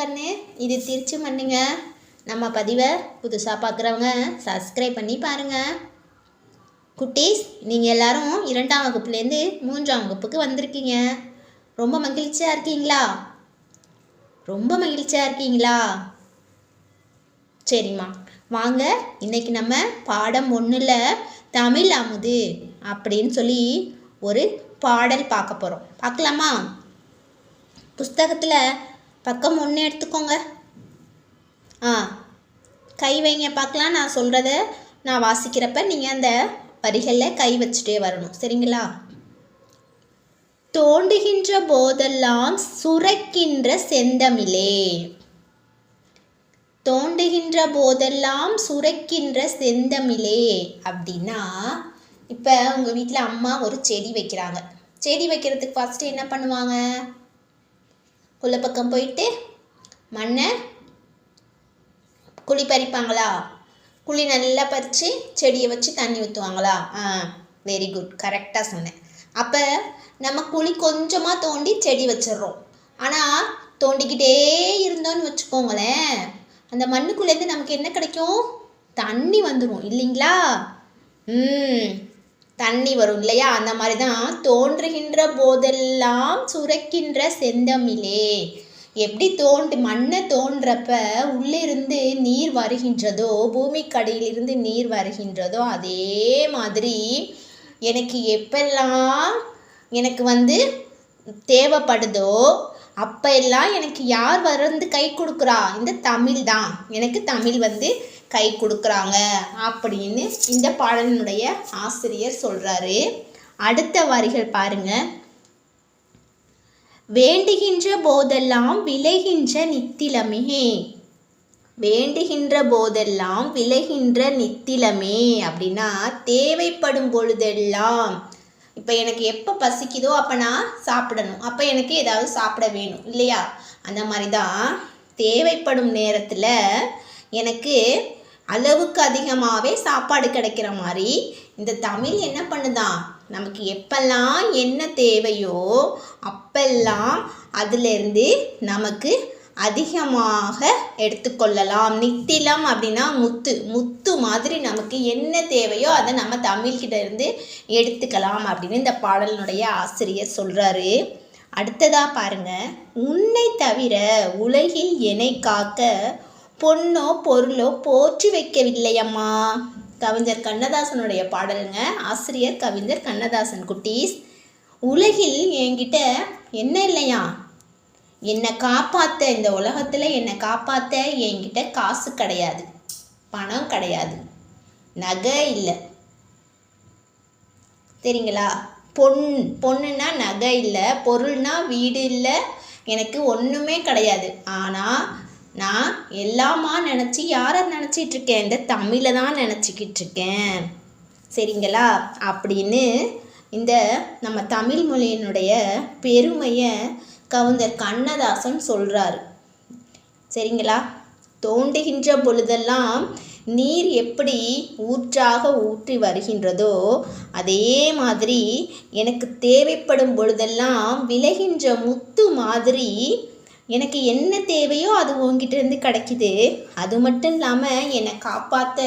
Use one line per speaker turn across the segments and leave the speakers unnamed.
கண்ணு. இது திருச்சி மண்ணுங்க. நம்ம பதிவை புதுசாக பார்க்குறவங்க சப்ஸ்கிரைப் பண்ணி பாருங்கள் குட்டீஸ் நீங்கள் எல்லாரும் இரண்டாம் வகுப்புலேருந்து மூன்றாம் வகுப்புக்கு வந்திருக்கீங்க. ரொம்ப மகிழ்ச்சியாக இருக்கீங்களா? ரொம்ப மகிழ்ச்சியாக இருக்கீங்களா? சரிம்மா. வாங்க இன்னைக்கு நம்ம பாடம் ஒன்றில் தமிழ் அமுது அப்படின்னு சொல்லி ஒரு பாடல் பார்க்க போகிறோம் பார்க்கலாமா? புஸ்தகத்தில் பக்கம் ஒன்று எடுத்துக்கோங்க. ஆ கை வைங்க பார்க்கலாம். நான் சொல்கிறத நான் வாசிக்கிறப்ப நீங்கள் அந்த வரிகளில் கை வச்சுட்டே வரணும். சரிங்களா? தோண்டுகின்ற போதெல்லாம் சுரக்கின்ற செந்தமிழே. தோண்டுகின்ற போதெல்லாம் சுரக்கின்ற செந்தமிழே அப்படின்னா இப்போ உங்கள் வீட்டில் அம்மா ஒரு செடி வைக்கிறாங்க. செடி வைக்கிறதுக்கு ஃபஸ்ட்டு என்ன பண்ணுவாங்க? உள்ள பக்கம் போயிட்டு மண்ணை குழி பறிப்பாங்களா? குழி நல்லா பறித்து செடியை வச்சு தண்ணி ஊற்றுவாங்களா ஆ வெரி குட் கரெக்டாக சொன்னேன். அப்போ நம்ம குழி கொஞ்சமாக தோண்டி செடி வச்சிடுறோம். ஆனால் தோண்டிக்கிட்டே இருந்தோன்னு வச்சுக்கோங்களேன். அந்த மண்ணுக்குள்ளேருந்து நமக்கு என்ன கிடைக்கும்? தண்ணி வந்துடும் இல்லைங்களா? ம். தண்ணி வரும் இல்லையா? அந்த மாதிரி தான் தோன்றுகின்ற போதெல்லாம் சுரக்கின்ற செந்தமிழே. எப்படி தோண்டு மண்ணை தோன்றப்ப உள்ளிருந்து நீர் வருகின்றதோ பூமிக்கடியிலிருந்து நீர் வருகின்றதோ அதே மாதிரி எனக்கு எப்பெல்லாம் எனக்கு வந்து தேவைப்படுதோ அப்போ எல்லாம் எனக்கு யார் வந்து கை கொடுக்குறா? இந்த தமிழ் தான். எனக்கு தமிழ் வந்து கை கொடுக்குறாங்க அப்படின்னு இந்த பாடலினுடைய ஆசிரியர் சொல்கிறாரு அடுத்த வரிகள் பாருங்க. வேண்டுகின்ற போதெல்லாம் விளைகின்ற நித்திலமே. வேண்டுகின்ற போதெல்லாம் விளைகின்ற நித்திலமே அப்படின்னா தேவைப்படும் பொழுதெல்லாம். இப்போ எனக்கு எப்போ பசிக்குதோ அப்போ நான் சாப்பிடணும். அப்போ எனக்கு ஏதாவது சாப்பிட வேணும் இல்லையா? அந்த மாதிரி தான் தேவைப்படும் நேரத்தில் எனக்கு அளவுக்கு அதிகமாகவே சாப்பாடு கிடைக்கிற மாதிரி இந்த தமிழ் என்ன பண்ணுதான் நமக்கு எப்பெல்லாம் என்ன தேவையோ அப்பெல்லாம் அதிலிருந்து நமக்கு அதிகமாக எடுத்துக்கொள்ளலாம். நித்திலம் அப்படின்னா முத்து. முத்து மாதிரி நமக்கு என்ன தேவையோ அதை நம்ம தமிழ்கிட்ட இருந்து எடுத்துக்கலாம் அப்படின்னு இந்த பாடலினுடைய ஆசிரியர் சொல்கிறாரு அடுத்ததாக பாருங்க. உன்னை தவிர உலகில் என்னை காக்க பொண்ணோ பொருளோ போற்றி வைக்கவில்லையம்மா. கவிஞர் கண்ணதாசனுடைய பாடலுங்க. ஆசிரியர் கவிஞர் கண்ணதாசன் குட்டீஸ். உலகில் என்கிட்ட என்ன இல்லையா? என்னை காப்பாற்ற இந்த உலகத்தில் என்னை காப்பாற்ற என்கிட்ட காசு கிடையாது. பணம் கிடையாது. நகை இல்லை. சரிங்களா பொன் பொண்ணுன்னா நகை இல்லை பொருள்னா வீடு இல்லை. எனக்கு ஒன்றுமே கிடையாது. ஆனால் நான் எல்லாமா நினச்சி யாரை நினச்சிட்டு இருக்கேன் இந்த தமிழை தான் நினச்சிக்கிட்டு இருக்கேன் சரிங்களா? அப்படின்னு இந்த நம்ம தமிழ் மொழியினுடைய பெருமையை கவுந்தர் கண்ணதாசன் சொல்கிறாரு சரிங்களா? தோண்டுகின்ற பொழுதெல்லாம் நீர் எப்படி ஊற்றாக ஊற்றி வருகின்றதோ அதே மாதிரி எனக்கு தேவைப்படும் பொழுதெல்லாம் விளைகின்ற முத்து மாதிரி எனக்கு என்ன தேவையோ அது உங்ககிட்டேருந்து கிடைக்கிது கிடைக்குது. அது மட்டும் இல்லாமல் என்னை காப்பாற்ற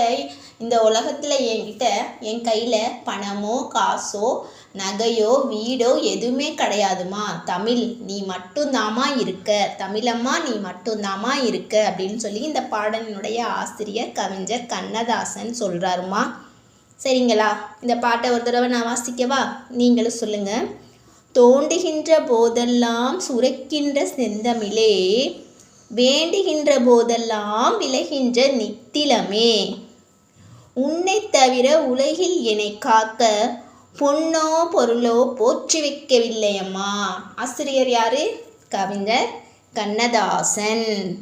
இந்த உலகத்தில் என்கிட்ட என் கையில் பணமோ காசோ நகையோ வீடோ எதுவுமே கிடையாதுமா. தமிழ் நீ மட்டும்தாம்மா இருக்க. தமிழம்மா நீ மட்டும்தாம்மா இருக்க அப்படின்னு சொல்லி இந்த பாடலினுடைய ஆசிரியர் கவிஞர் கண்ணதாசன் சொல்கிறாருமா சரிங்களா? இந்த பாட்டை ஒரு தடவை நான் வாசிக்கவா? நீங்களும் சொல்லுங்கள் தோண்டுகின்ற போதெல்லாம் சுரக்கின்ற செந்தமிழே வேண்டுகின்ற போதெல்லாம் விளைகின்ற நித்திலமே. உன்னை தவிர உலகில் என்னை காக்க பொன்னோ பொருளோ போற்றி வைக்கவில்லையம்மா. ஆசிரியர் யாரு? கவிஞர் கண்ணதாசன்.